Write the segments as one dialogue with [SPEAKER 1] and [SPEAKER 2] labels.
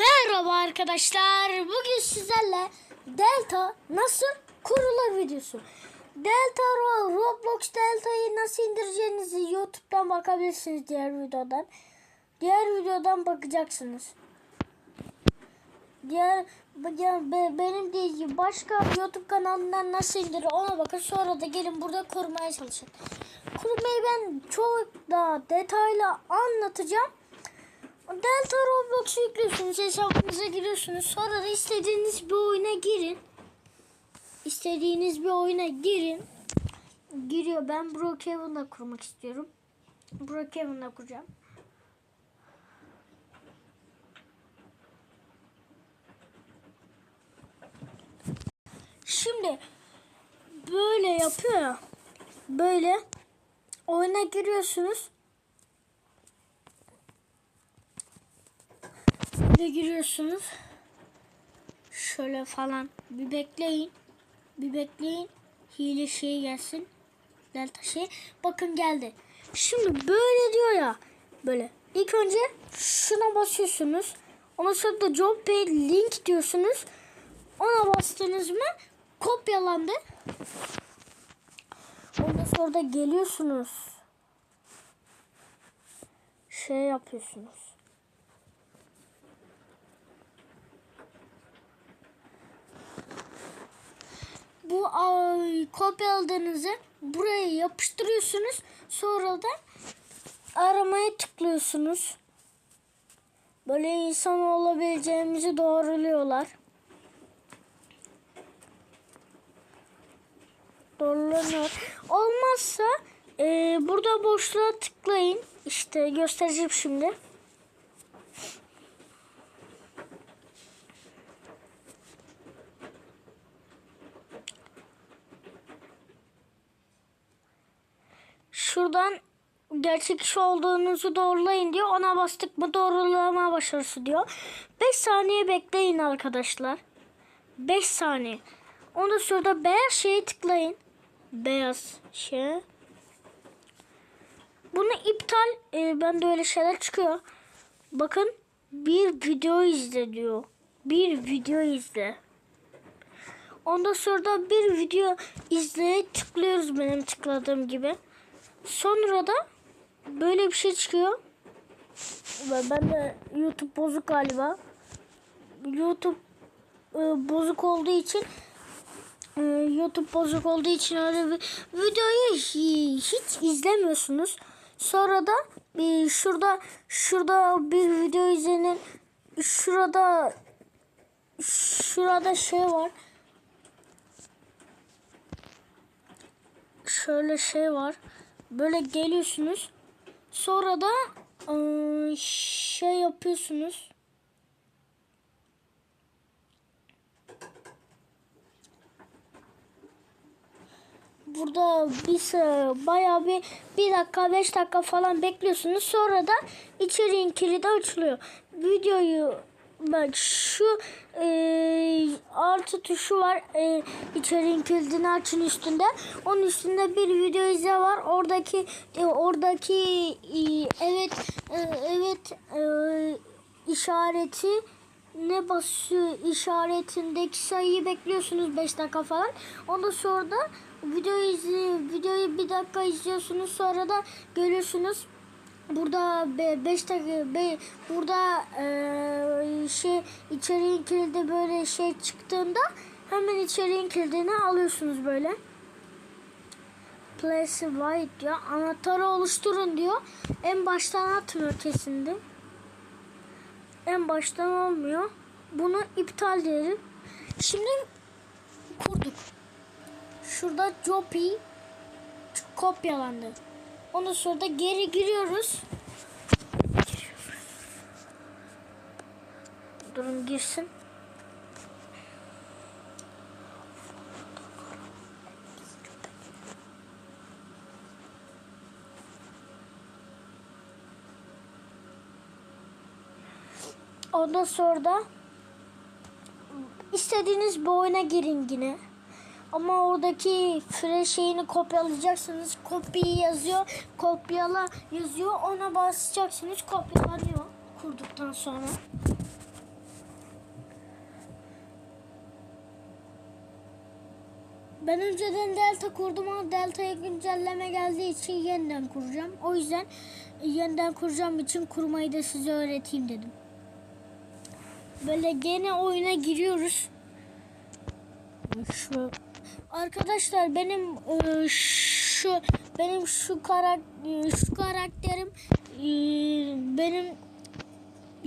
[SPEAKER 1] Merhaba arkadaşlar. Bugün sizlerle Delta nasıl kurulur videosu. Delta Ro- Roblox Delta'yı nasıl indireceğinizi YouTube'dan bakabilirsiniz diğer videodan. Diğer videodan bakacaksınız. Diğer benim değil başka YouTube kanalından nasıl indirir ona bakın sonra da gelin burada kurmaya çalışın. Kurmayı ben çok daha detaylı anlatacağım. Delta Roblox'u yüklüyorsunuz, hesabınıza giriyorsunuz. Sonra da istediğiniz bir oyuna girin. İstediğiniz bir oyuna girin. Giriyor. Ben Brookhaven'da kurmak istiyorum. Brookhaven'da kuracağım. Şimdi böyle yapıyor ya. Böyle oyuna giriyorsunuz. Böyle giriyorsunuz. Şöyle falan bir bekleyin. Bir bekleyin. Hile şey gelsin. Delta şey. Bakın geldi. Şimdi böyle diyor ya. Böyle. İlk önce şuna basıyorsunuz. Ondan sonra da job pay link diyorsunuz. Ona bastınız mı kopyalandı. Ondan sonra da geliyorsunuz. Şey yapıyorsunuz. Bu kopyaladığınızı buraya yapıştırıyorsunuz. Sonra da aramaya tıklıyorsunuz. Böyle insan olabileceğimizi doğruluyorlar. Doğrulanıyor. Olmazsa e, burada boşluğa tıklayın. İşte göstereceğim şimdi. Şuradan gerçek kişi olduğunuzu doğrulayın diyor. Ona bastık mı doğrulama başarısı diyor. 5 saniye bekleyin arkadaşlar. 5 saniye. Ondan sonra da beyaz şeye tıklayın. Beyaz şey. Bunu iptal. E, ben de öyle şeyler çıkıyor. Bakın bir video izle diyor. Bir video izle. Ondan sonra da bir video izleye tıklıyoruz benim tıkladığım gibi. Sonra da böyle bir şey çıkıyor. Ben de YouTube bozuk galiba. YouTube e, bozuk olduğu için e, YouTube bozuk olduğu için öyle bir videoyu hi- hiç izlemiyorsunuz. Sonra da bir şurada şurada bir video izlenin. Şurada şurada şey var. Şöyle şey var. Böyle geliyorsunuz. Sonra da ıı, şey yapıyorsunuz. Burada bir sıra- bayağı bir bir dakika beş dakika falan bekliyorsunuz. Sonra da içeriğin kilidi açılıyor. Videoyu bak şu e, artı tuşu var e, içeriğin kilidini açın üstünde. Onun üstünde bir video izle var. Oradaki e, oradaki e, evet e, evet e, işareti ne basıyor işaretindeki sayıyı bekliyorsunuz 5 dakika falan. Ondan sonra da videoyu izle, videoyu bir dakika izliyorsunuz sonra da görüyorsunuz burada 5 dakika be, burada e, şey içeriğin kilidi böyle şey çıktığında hemen içeriğin kilidini alıyorsunuz böyle. Place white diyor. Anahtarı oluşturun diyor. En baştan atmıyor kesindi. En baştan olmuyor. Bunu iptal diyelim. Şimdi kurduk. Şurada Jopi kopyalandı. Ondan sonra da geri giriyoruz. Durun girsin. Ondan sonra da istediğiniz bir oyuna girin yine. Ama oradaki fre şeyini kopyalayacaksınız. Copy yazıyor. Kopyala yazıyor. Ona basacaksınız. Kopyalanıyor. Kurduktan sonra. Ben önceden delta kurdum ama delta'ya güncelleme geldiği için yeniden kuracağım. O yüzden yeniden kuracağım için kurmayı da size öğreteyim dedim. Böyle gene oyuna giriyoruz. Şu arkadaşlar benim e, şu benim şu karak e, şu karakterim e, benim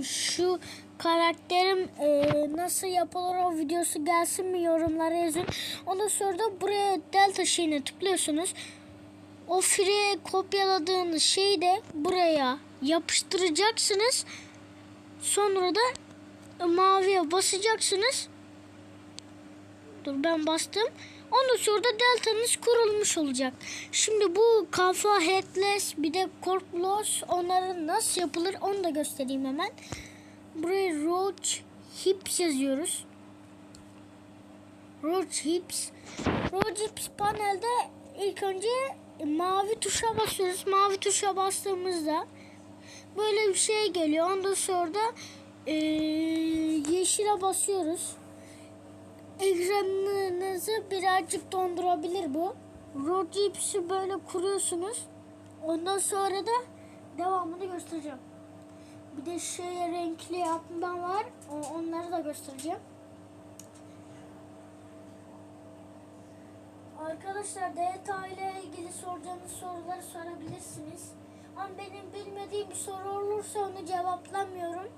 [SPEAKER 1] şu karakterim e, nasıl yapılır o videosu gelsin mi yorumlara yazın. Ondan sonra da buraya delta şeyine tıklıyorsunuz. O free kopyaladığınız şeyi de buraya yapıştıracaksınız. Sonra da maviye basacaksınız. Dur ben bastım. Ondan sonra da deltanız kurulmuş olacak. Şimdi bu kafa headless bir de corplos onların nasıl yapılır onu da göstereyim hemen. Buraya roach hips yazıyoruz. Roach hips. Roach hips panelde ilk önce mavi tuşa basıyoruz. Mavi tuşa bastığımızda böyle bir şey geliyor. Ondan sonra da eee, yeşile basıyoruz. Ekranınızı birazcık dondurabilir bu. Road Jeeps'i böyle kuruyorsunuz. Ondan sonra da devamını göstereceğim. Bir de şey renkli yapma var. Onları da göstereceğim. Arkadaşlar DTA ile ilgili soracağınız soruları sorabilirsiniz. Ama benim bilmediğim bir soru olursa onu cevaplamıyorum.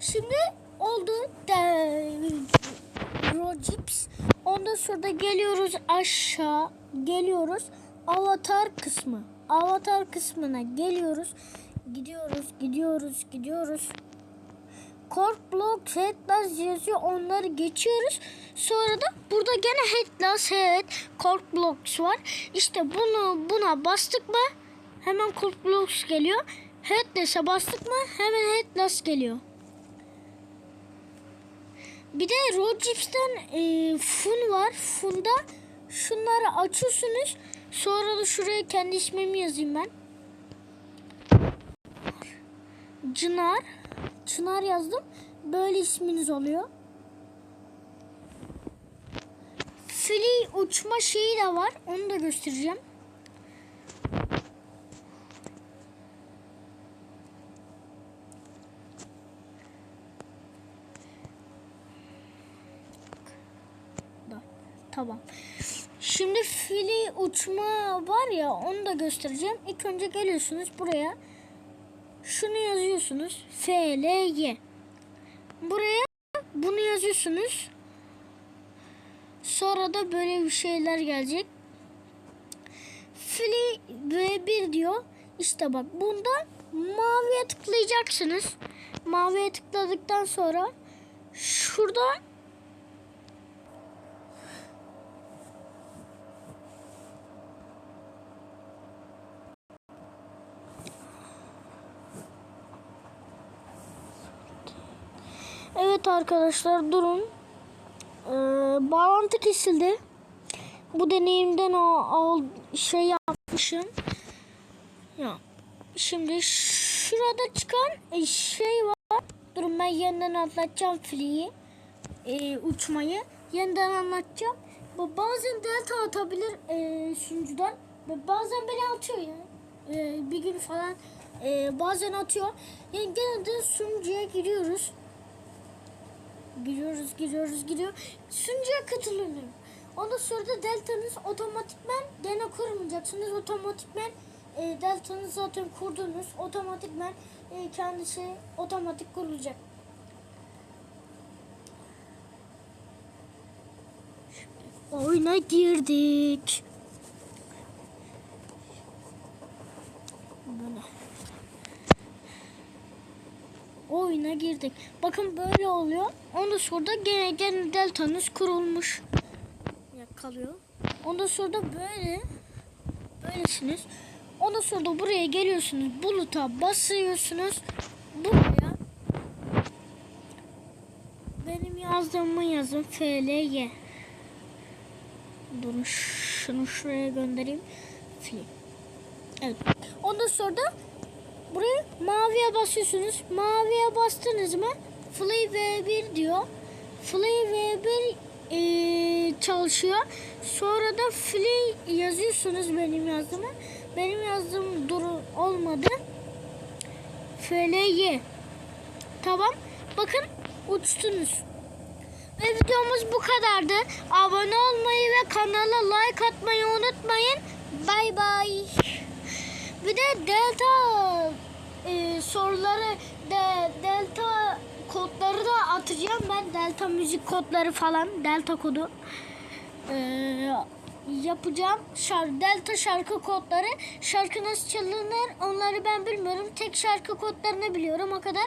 [SPEAKER 1] Şimdi oldu de Rojips. Ondan sonra da geliyoruz aşağı. Geliyoruz. Avatar kısmı. Avatar kısmına geliyoruz. Gidiyoruz, gidiyoruz, gidiyoruz. Corp Block Headless yazıyor. Onları geçiyoruz. Sonra da burada gene Headless Head Corp Blocks var. İşte bunu buna bastık mı hemen Corp Blocks geliyor. Headless'e bastık mı hemen Headless geliyor. Bir de Rodgips'ten e, fun var. Funda şunları açıyorsunuz. Sonra da şuraya kendi ismimi yazayım ben. Çınar. Çınar yazdım. Böyle isminiz oluyor. Free uçma şeyi de var. Onu da göstereceğim. da. Tamam. Şimdi fili uçma var ya onu da göstereceğim. İlk önce geliyorsunuz buraya. Şunu yazıyorsunuz. F, L, Y. Buraya bunu yazıyorsunuz. Sonra da böyle bir şeyler gelecek. Fili V1 diyor. İşte bak bunda maviye tıklayacaksınız. Maviye tıkladıktan sonra şurada Evet arkadaşlar durun. Ee, bağlantı kesildi. Bu deneyimden o, o şey yapmışım. Ya şimdi şurada çıkan şey var. Durun ben yeniden anlatacağım filiyi. e, uçmayı. Yeniden anlatacağım. Bu bazen delta atabilir e, sunucudan. Ve bazen beni atıyor ya. E, bir gün falan e, bazen atıyor. Yani gene de sunucuya giriyoruz. Giriyoruz, giriyoruz, giriyor. Sunucuya katılıyorum. Ondan sonra da deltanız otomatikmen gene kurmayacaksınız. Otomatikmen e, deltanız zaten kurdunuz. Otomatikmen e, kendisi otomatik kurulacak. Oyuna girdik. Böyle. Oyuna girdik. Bakın böyle oluyor. Ondan sonra da gene, gene deltanız kurulmuş. Ya kalıyor. Ondan sonra da böyle böylesiniz. Ondan sonra da buraya geliyorsunuz. Buluta basıyorsunuz. Buraya benim yazdığımı yazın. FLY. Durun şunu şuraya göndereyim. Fil. Evet. Ondan sonra da buraya maviye basıyorsunuz. Maviye bastınız mı? Fly V1 diyor. Fly V1 eee, çalışıyor. Sonra da fly yazıyorsunuz benim yazdığımı. Benim yazdığım duru olmadı. FLY. Tamam. Bakın uçtunuz. Ve videomuz bu kadardı. Abone olmayı ve kanala like atmayı unutmayın. Bay bay. Bir de delta e, soruları de delta kodları da atacağım ben. Delta müzik kodları falan. Delta kodu. E, yapacağım. Şarkı, delta şarkı kodları. Şarkı nasıl çalınır onları ben bilmiyorum. Tek şarkı kodlarını biliyorum o kadar.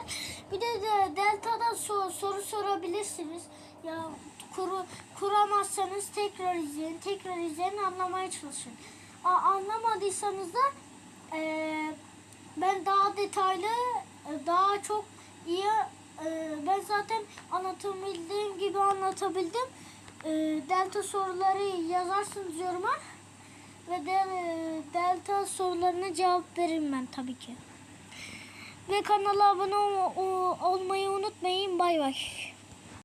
[SPEAKER 1] Bir de, de delta'dan so- soru sorabilirsiniz. Ya kuru, kuramazsanız tekrar izleyin. Tekrar izleyin anlamaya çalışın. A, anlamadıysanız da eee, ben daha detaylı e, daha çok iyi e, ben zaten anlatabildiğim gibi anlatabildim. E, delta soruları yazarsınız yoruma ve de, e, delta sorularına cevap veririm ben tabii ki. Ve kanala abone ol- olmayı unutmayın. Bay bay.